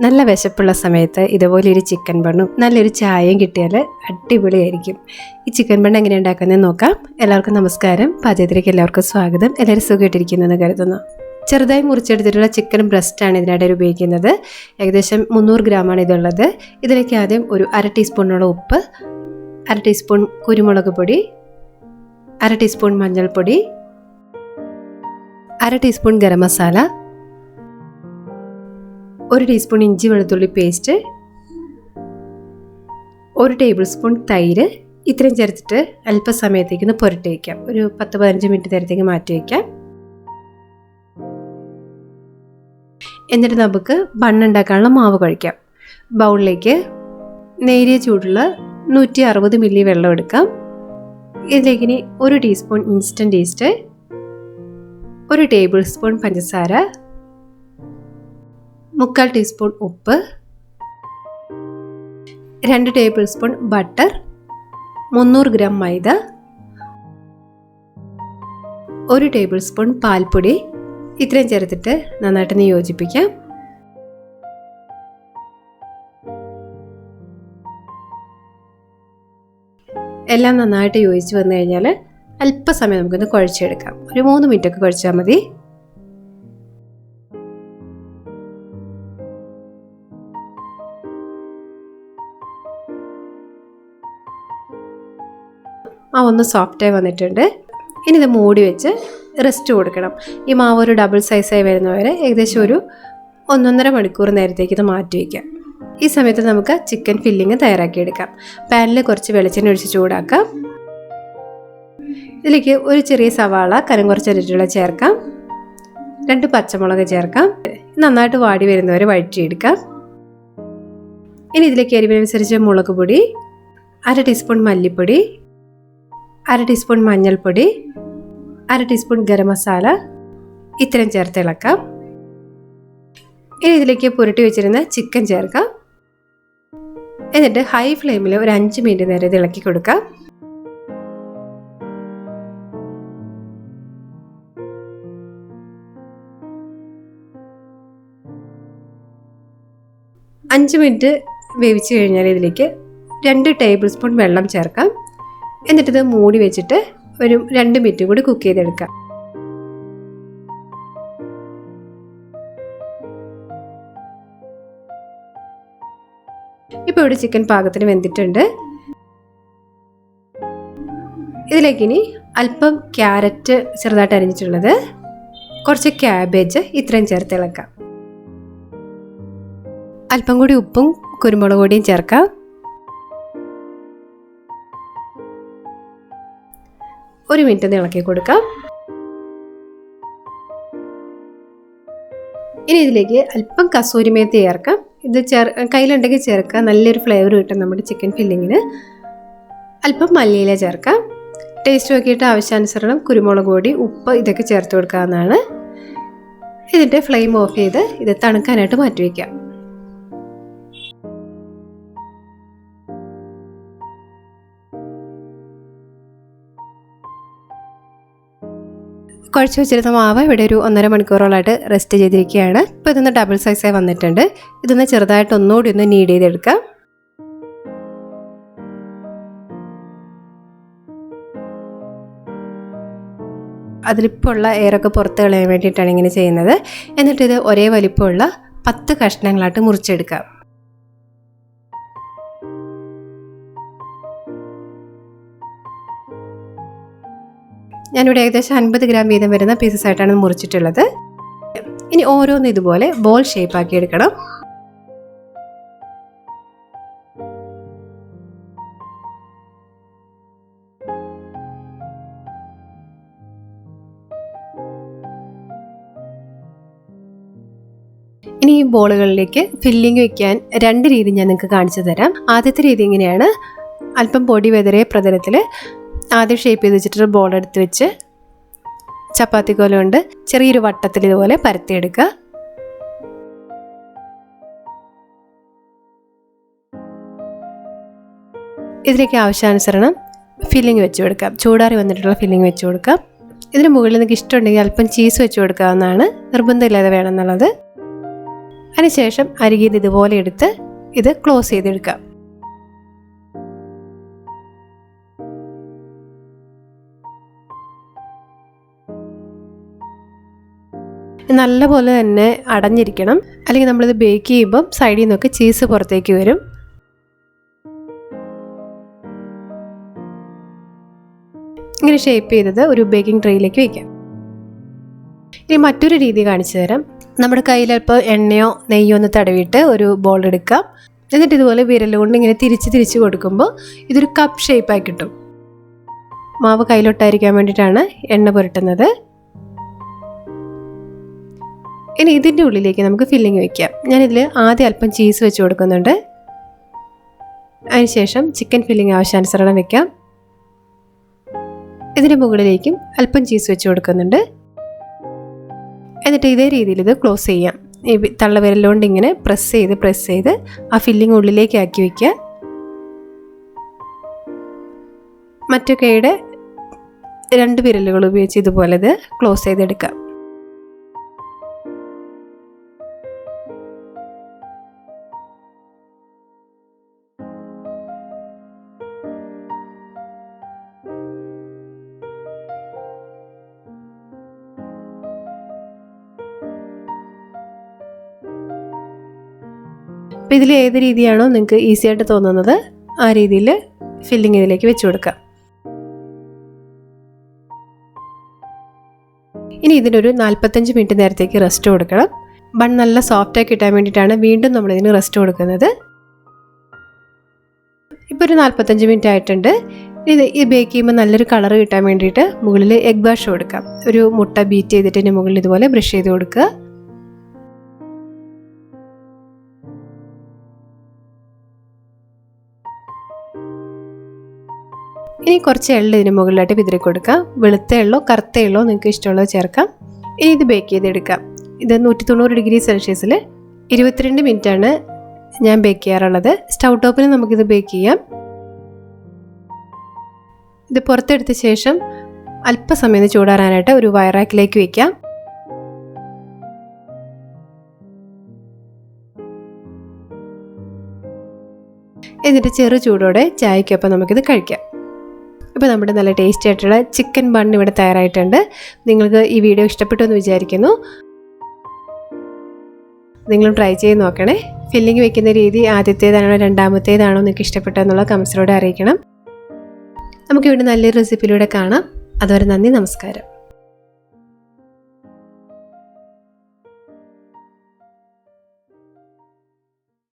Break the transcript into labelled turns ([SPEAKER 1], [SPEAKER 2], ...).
[SPEAKER 1] നല്ല വിശപ്പുള്ള സമയത്ത് ഇതുപോലെ ഒരു ചിക്കൻ ബണ്ണും നല്ലൊരു ചായയും കിട്ടിയാൽ അടിപൊളിയായിരിക്കും. ഈ ചിക്കൻ ബണ്ണ് എങ്ങനെ ഉണ്ടാക്കുന്നത് നോക്കാം. എല്ലാവർക്കും നമസ്കാരം. പാചകത്തിലേക്ക് എല്ലാവർക്കും സ്വാഗതം. എല്ലാവരും സുഖമായിട്ടിരിക്കുന്നെന്ന് കരുതുന്നു. ചെറുതായി മുറിച്ചെടുത്തിട്ടുള്ള ചിക്കൻ ബ്രസ്റ്റാണ് ഇതിനായിട്ട് ഉപയോഗിക്കുന്നത്. ഏകദേശം മുന്നൂറ് ഗ്രാമാണ് ഇതുള്ളത്. ഇതിലേക്ക് ആദ്യം ഒരു അര ടീസ്പൂണോളം ഉപ്പ് അര ടീസ്പൂൺ കുരുമുളക് പൊടി അര ടീസ്പൂൺ മഞ്ഞൾപ്പൊടി അര ടീസ്പൂൺ ഗരം മസാല ഒരു ടീസ്പൂൺ ഇഞ്ചി വെളുത്തുള്ളി പേസ്റ്റ് ഒരു ടേബിൾ സ്പൂൺ തൈര്. ഇത്രയും ചേർത്തിട്ട് അല്പസമയത്തേക്ക് ഒന്ന് പുരട്ടി വയ്ക്കാം ഒരു പത്ത് പതിനഞ്ച് മിനിറ്റ് നേരത്തേക്ക് മാറ്റി വയ്ക്കാം എന്നിട്ട് നമുക്ക് ബണ്ണുണ്ടാക്കാനുള്ള മാവ് കഴിക്കാം. ബൗളിലേക്ക് നേരിയ ചൂടുള്ള നൂറ്റി അറുപത് മില്ലി വെള്ളം എടുക്കാം. ഇതിലേക്ക് ഇനി ഒരു ടീസ്പൂൺ ഇൻസ്റ്റന്റ് ഈസ്റ്റ് ഒരു ടേബിൾ സ്പൂൺ പഞ്ചസാര മുക്കാൽ ടീസ്പൂൺ ഉപ്പ് രണ്ട് ടേബിൾ സ്പൂൺ ബട്ടർ മുന്നൂറ് ഗ്രാം മൈദ ഒരു ടേബിൾ സ്പൂൺ പാൽപ്പൊടി. ഇത്രയും ചേർത്തിട്ട് നന്നായിട്ടൊന്ന് യോജിപ്പിക്കാം. എല്ലാം നന്നായിട്ട് യോജിച്ച് വന്നു കഴിഞ്ഞാൽ അല്പസമയം നമുക്കൊന്ന് കുഴച്ചെടുക്കാം. ഒരു മൂന്ന് മിനിറ്റൊക്കെ കുഴച്ചാൽ മതി. ആ ഒന്ന് സോഫ്റ്റായി വന്നിട്ടുണ്ട്. ഇനി ഇത് മൂടി വെച്ച് റെസ്റ്റ് കൊടുക്കണം. ഈ മാവ് ഒരു ഡബിൾ സൈസായി വരുന്നവരെ ഏകദേശം ഒരു ഒന്നൊന്നര മണിക്കൂർ നേരത്തേക്ക് ഇത് മാറ്റി വയ്ക്കാം ഈ സമയത്ത് നമുക്ക് ചിക്കൻ ഫില്ലിങ് തയ്യാറാക്കിയെടുക്കാം. പാനിൽ കുറച്ച് വെളിച്ചെണ്ണ ഒഴിച്ച് ചൂടാക്കാം. ഇതിലേക്ക് ഒരു ചെറിയ സവാള കനം കുറച്ചരിട്ടുള്ള ചേർക്കാം. രണ്ട് പച്ചമുളക് ചേർക്കാം. നന്നായിട്ട് വാടി വരുന്നവരെ വഴറ്റിയെടുക്കാം. ഇനി ഇതിലേക്ക് എരിവിനനുസരിച്ച് മുളക് പൊടി അര ടീസ്പൂൺ മല്ലിപ്പൊടി അര ടീസ്പൂൺ മഞ്ഞൾപ്പൊടി അര ടീസ്പൂൺ ഗരം മസാല ഇത്രയും ചേർത്ത് ഇളക്കാം. ഇനി ഇതിലേക്ക് പുരട്ടി വെച്ചിരുന്ന ചിക്കൻ ചേർക്കാം. എന്നിട്ട് ഹൈ ഫ്ലെയിമിൽ ഒരു അഞ്ച് മിനിറ്റ് നേരം ഇത് ഇളക്കി കൊടുക്കാം. അഞ്ച് മിനിറ്റ് വേവിച്ച് കഴിഞ്ഞാൽ ഇതിലേക്ക് രണ്ട് ടേബിൾ സ്പൂൺ വെള്ളം ചേർക്കാം. എന്നിട്ടിത് മൂടി വെച്ചിട്ട് ഒരു രണ്ട് മിനിറ്റ് കൂടി കുക്ക് ചെയ്തെടുക്കാം. ഇപ്പോൾ ഇവിടെ ചിക്കൻ പാകത്തിന് വെന്തിട്ടുണ്ട്. ഇതിലേക്ക് ഇനി അല്പം ക്യാരറ്റ് ചെറുതായിട്ട് അരിഞ്ഞിട്ടുള്ളത്. കുറച്ച് ക്യാബേജ് ഇത്രയും ചേർത്ത് ഇളക്കാം. അല്പം കൂടി ഉപ്പും കുരുമുളക് പൊടിയും ചേർക്കാം. ഒരു മിനിറ്റ് ഇളക്കി കൊടുക്കാം. ഇനി ഇതിലേക്ക് അല്പം കസൂരി മേത്തി ചേർക്കാം. ഇത് ചേർ കയ്യിലുണ്ടെങ്കിൽ ചേർക്കാം. നല്ലൊരു ഫ്ലേവർ കിട്ടും നമ്മുടെ ചിക്കൻ ഫില്ലിങ്ങിന് അല്പം മല്ലിയില ചേർക്കാം. ടേസ്റ്റ് നോക്കിയിട്ട് ആവശ്യാനുസരണം കുരുമുളക് പൊടി ഉപ്പ് ഇതൊക്കെ ചേർത്ത് കൊടുക്കാവുന്നതാണ്. ഇതിന്റെ ഫ്ലെയിം ഓഫ് ചെയ്ത് ഇത് തണുക്കാനായിട്ട് മാറ്റി വയ്ക്കാം കുഴച്ച് വെച്ചിരുന്ന മാവ് ഇവിടെ ഒരു ഒന്നര മണിക്കൂറോളായിട്ട് റെസ്റ്റ് ചെയ്തിരിക്കുകയാണ്. ഇപ്പോൾ ഇതൊന്ന് ഡബിൾ സൈസായി വന്നിട്ടുണ്ട്. ഇതൊന്ന് ചെറുതായിട്ട് ഒന്നുകൂടി ഒന്ന് നീഡ് ചെയ്തെടുക്കാം. അതിലിപ്പോൾ ഉള്ള എയറൊക്കെ പുറത്ത് കളയാൻ വേണ്ടിയിട്ടാണ് ഇങ്ങനെ ചെയ്യുന്നത്. എന്നിട്ടിത് ഒരേ വലിപ്പമുള്ള പത്ത് കഷ്ണങ്ങളായിട്ട് മുറിച്ചെടുക്കാം. ഞാനിവിടെ ഏകദേശം അൻപത് ഗ്രാം വീതം വരുന്ന പീസസ് ആയിട്ടാണ് മുറിച്ചിട്ടുള്ളത്. ഇനി ഓരോന്ന് ഇതുപോലെ ബോൾ ഷേപ്പ് ആക്കി എടുക്കണം. ഇനി ഈ ബോളുകളിലേക്ക് ഫില്ലിംഗ് വെക്കാൻ രണ്ട് രീതി ഞാൻ നിങ്ങൾക്ക് കാണിച്ചു തരാം. ആദ്യത്തെ രീതി ഇങ്ങനെയാണ്. അല്പം പൊടി വെതറിയ പ്രതലത്തിൽ ആദ്യം ഷേപ്പ് ചെയ്ത് വെച്ചിട്ടൊരു ബോൾ എടുത്ത് വെച്ച് ചപ്പാത്തി കോല കൊണ്ട് ചെറിയൊരു വട്ടത്തിൽ ഇതുപോലെ പരത്തിയെടുക്കുക. ഇതിലേക്ക് ആവശ്യാനുസരണം ഫില്ലിംഗ് വെച്ച് കൊടുക്കാം. ചൂടാറി വന്നിട്ടുള്ള ഫില്ലിംഗ് വെച്ച് കൊടുക്കാം. ഇതിന് മുകളിൽ നിങ്ങൾക്ക് ഇഷ്ടമുണ്ടെങ്കിൽ അല്പം ചീസ് വെച്ച് കൊടുക്കാവുന്നതാണ്. നിർബന്ധമില്ലാതെ വേണമെന്നുള്ളത് അതിനുശേഷം അരികിൽ ഇതുപോലെ എടുത്ത് ഇത് ക്ലോസ് ചെയ്തെടുക്കാം. നല്ലപോലെ തന്നെ അടഞ്ഞിരിക്കണം. അല്ലെങ്കിൽ നമ്മളിത് ബേക്ക് ചെയ്യുമ്പം സൈഡിൽ നിന്നൊക്കെ ചീസ് പുറത്തേക്ക് വരും. ഇങ്ങനെ ഷേപ്പ് ചെയ്തത് ഒരു ബേക്കിംഗ് ട്രേയിലേക്ക് വയ്ക്കാം ഇനി മറ്റൊരു രീതി കാണിച്ചു തരാം. നമ്മുടെ കയ്യിൽ അല്പം എണ്ണയോ നെയ്യോ ഒന്ന് തടവിയിട്ട് ഒരു ബോൾ എടുക്കാം. എന്നിട്ട് ഇതുപോലെ വിരലുകൊണ്ട് ഇങ്ങനെ തിരിച്ച് തിരിച്ച് കൊടുക്കുമ്പോൾ ഇതൊരു കപ്പ് ഷേപ്പായി കിട്ടും. മാവ് കയ്യിലൊട്ടായിരിക്കാൻ വേണ്ടിയിട്ടാണ് എണ്ണ പുരട്ടുന്നത്. ഇനി ഇതിന്റെ ഉള്ളിലേക്ക് നമുക്ക് ഫില്ലിങ് വെക്കാം. ഞാനിതിൽ ആദ്യം അല്പം ചീസ് വെച്ച് കൊടുക്കുന്നുണ്ട്. അതിനുശേഷം ചിക്കൻ ഫില്ലിങ് ആവശ്യാനുസരണം വെക്കാം. ഇതിന് മുകളിലേക്കും അല്പം ചീസ് വെച്ച് കൊടുക്കുന്നുണ്ട്. എന്നിട്ട് ഇതേ രീതിയിൽ ഇത് ക്ലോസ് ചെയ്യാം. ഈ തള്ളവിരലുകൊണ്ട് ഇങ്ങനെ പ്രസ് ചെയ്ത് പ്രസ് ചെയ്ത് ആ ഫില്ലിങ് ഉള്ളിലേക്ക് ആക്കി വയ്ക്കുക മറ്റൊക്കെയുടെ രണ്ട് വിരലുകൾ ഉപയോഗിച്ച് ഇതുപോലെ ഇത് ക്ലോസ് ചെയ്തെടുക്കാം. അപ്പോൾ ഇതിൽ ഏത് രീതിയാണോ നിങ്ങൾക്ക് ഈസി ആയിട്ട് തോന്നുന്നത് ആ രീതിയിൽ ഫില്ലിംഗ് ഇതിലേക്ക് വെച്ച് കൊടുക്കാം. ഇനി ഇതിനൊരു നാൽപ്പത്തഞ്ച് മിനിറ്റ് നേരത്തേക്ക് റെസ്റ്റ് കൊടുക്കണം. ബൺ നല്ല സോഫ്റ്റായി കിട്ടാൻ വേണ്ടിയിട്ടാണ് വീണ്ടും നമ്മൾ ഇതിന് റെസ്റ്റ് കൊടുക്കുന്നത്. ഇപ്പോൾ ഒരു നാൽപ്പത്തഞ്ച് മിനിറ്റ് ആയിട്ടുണ്ട്. ഇത് ഈ ബേക്ക് ചെയ്യുമ്പോൾ നല്ലൊരു കളർ കിട്ടാൻ വേണ്ടിയിട്ട് മുകളിൽ എഗ് ബാഷ് കൊടുക്കാം. ഒരു മുട്ട ബീറ്റ് ചെയ്തിട്ട് മുകളിൽ ഇതുപോലെ ബ്രഷ് ചെയ്ത് കൊടുക്കുക. ഇനി കുറച്ച് എള്ള് ഇതിന് മുകളിലായിട്ട് വിതറി കൊടുക്കാം. വെളുത്ത എള്ളോ കറുത്ത എള്ളോ നിങ്ങൾക്ക് ഇഷ്ടമുള്ളത് ചേർക്കാം. ഇനി ഇത് ബേക്ക് ചെയ്തെടുക്കാം. ഇത് നൂറ്റി തൊണ്ണൂറ് ഡിഗ്രി സെൽഷ്യസിൽ ഇരുപത്തിരണ്ട് മിനിറ്റാണ് ഞാൻ ബേക്ക് ചെയ്യാറുള്ളത്. സ്റ്റൗ ടോപ്പിൽ നമുക്കിത് ബേക്ക് ചെയ്യാം. ഇത് പുറത്തെടുത്ത ശേഷം അല്പസമയം ചൂടാറാനായിട്ട് ഒരു വയറാക്കിലേക്ക് വയ്ക്കാം എന്നിട്ട് ചെറു ചൂടോടെ ചായക്കൊപ്പം നമുക്കിത് കഴിക്കാം. ഇപ്പോൾ നമ്മുടെ നല്ല ടേസ്റ്റി ആയിട്ടുള്ള ചിക്കൻ ബൺ ഇവിടെ തയ്യാറായിട്ടുണ്ട്. നിങ്ങൾക്ക് ഈ വീഡിയോ ഇഷ്ടപ്പെട്ടു എന്ന് വിചാരിക്കുന്നു. നിങ്ങളും ട്രൈ ചെയ്ത് നോക്കണേ. ഫില്ലിംഗ് വെക്കുന്ന രീതി ആദ്യത്തേതാണോ രണ്ടാമത്തേതാണോ നിങ്ങൾക്ക് ഇഷ്ടപ്പെട്ടെന്നുള്ള കമൻസിലൂടെ അറിയിക്കണം. നമുക്കിവിടെ നല്ലൊരു റെസിപ്പിയിലൂടെ കാണാം. അതുവരെ നന്ദി നമസ്കാരം.